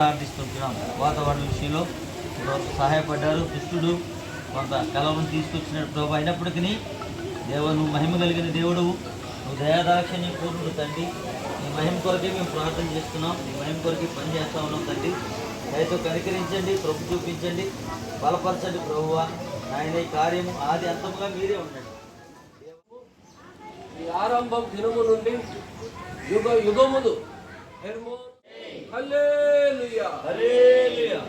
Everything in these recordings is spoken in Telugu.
ప్రార్థిస్తుంటున్నాం. వాతావరణ విషయంలో కొంత సహాయపడ్డారు. దుష్టుడు కొంత కలవను తీసుకొచ్చినట్టు ప్రభు. అయినప్పటికీ దేవ నువ్వు మహిమ కలిగిన దేవుడు. నువ్వు దయాదాక్షణ్యం పూర్ణుడు తండ్రి. నీ మహిమ కొరకే మేము ప్రార్థన చేస్తున్నాం. నీ మహిమ కొరకే పని చేస్తా ఉన్నాం తండ్రి. దయతో కనికరించండి ప్రభు చూపించండి. బలపరచండి ప్రభువ. ఆయన ఈ కార్యము ఆది అంతముగా మీరే ఉండండి. ఈ ఆరంభం దినము నుండి యుగ యుగములు. హల్లెలూయా. హల్లెలూయా.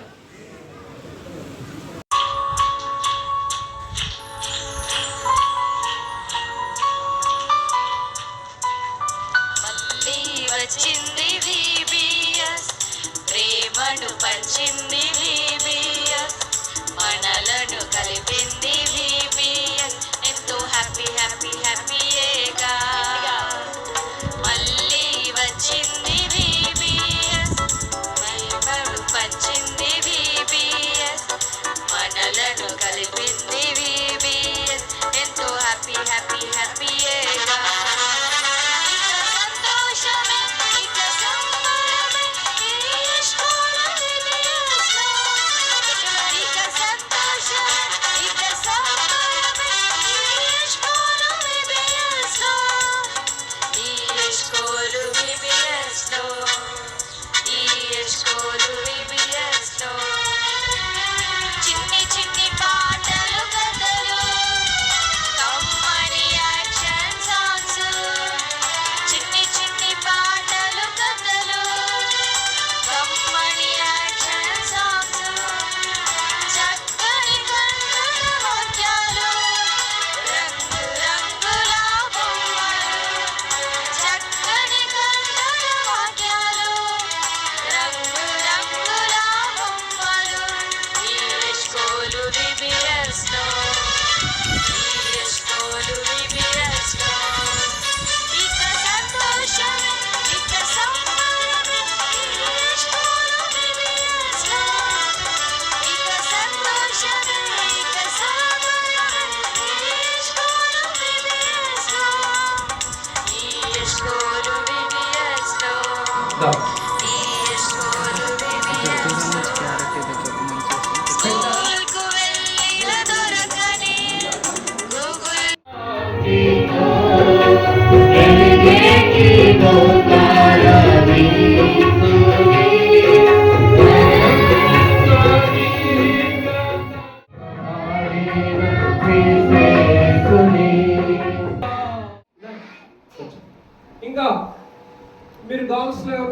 ఈ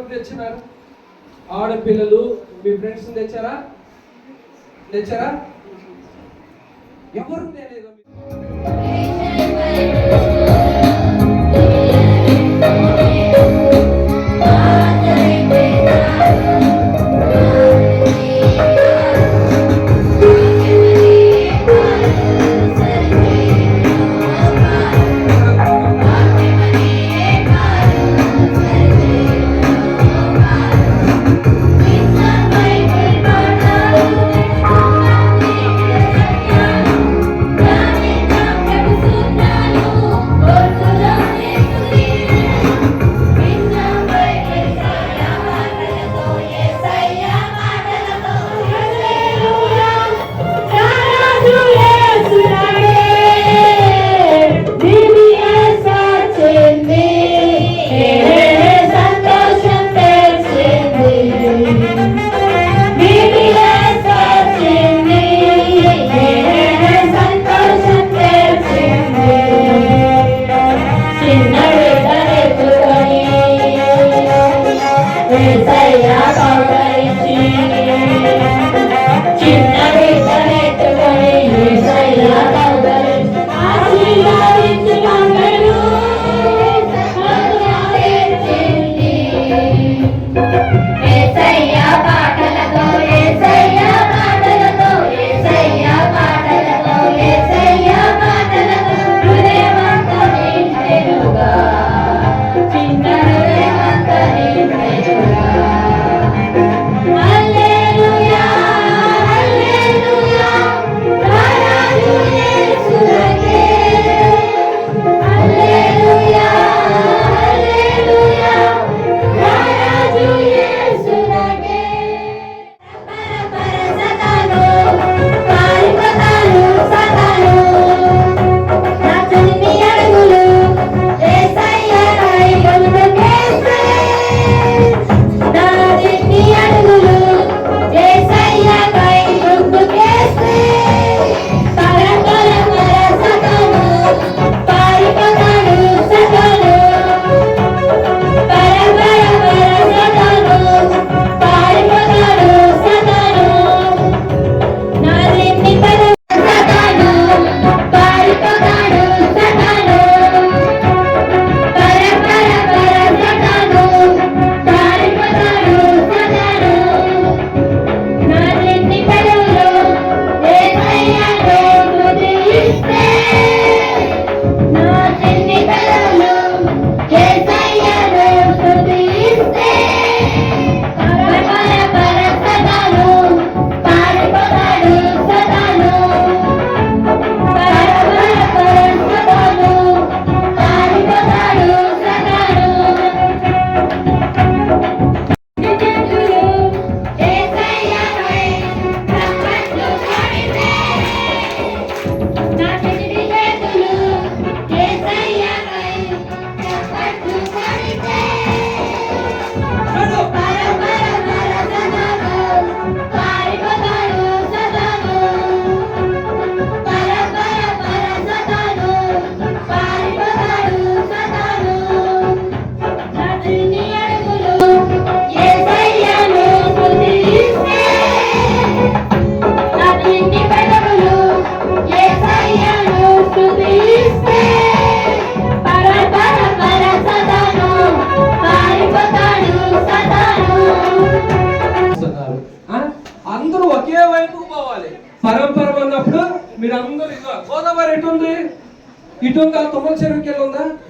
తెచ్చినారు. ఆడపిల్లలు మీ ఫ్రెండ్స్ తెచ్చారా? తెచ్చారా? ఎవరు తేలేదు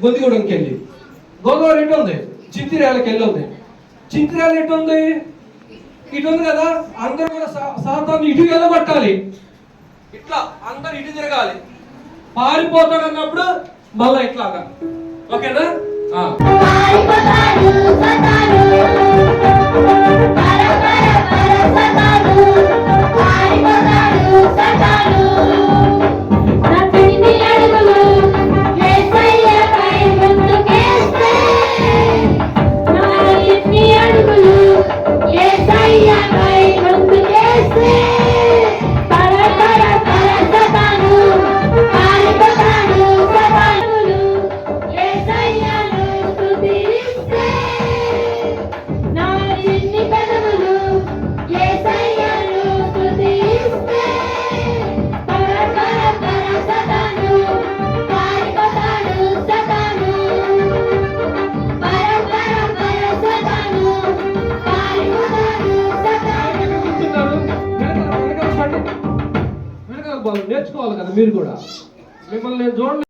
గొంతిగూడెంకి వెళ్ళి గోదావరి ఎటు ఉంది? చింతిర్యాలకి వెళ్ళి ఉంది. చింతిర్యాల ఎటు ఉంది? ఇటు ఉంది కదా అందరూ కూడా సా- ఇటు వెళ్ళబట్టాలి ఇట్లా అందరు ఇటు తిరగాలి. పారిపోతాడు అన్నప్పుడు మళ్ళా ఇట్లాగా. ఓకేనా? వెనకాల నేర్చుకోవాలి కదా మీరు కూడా. మిమ్మల్ని నేను చూడండి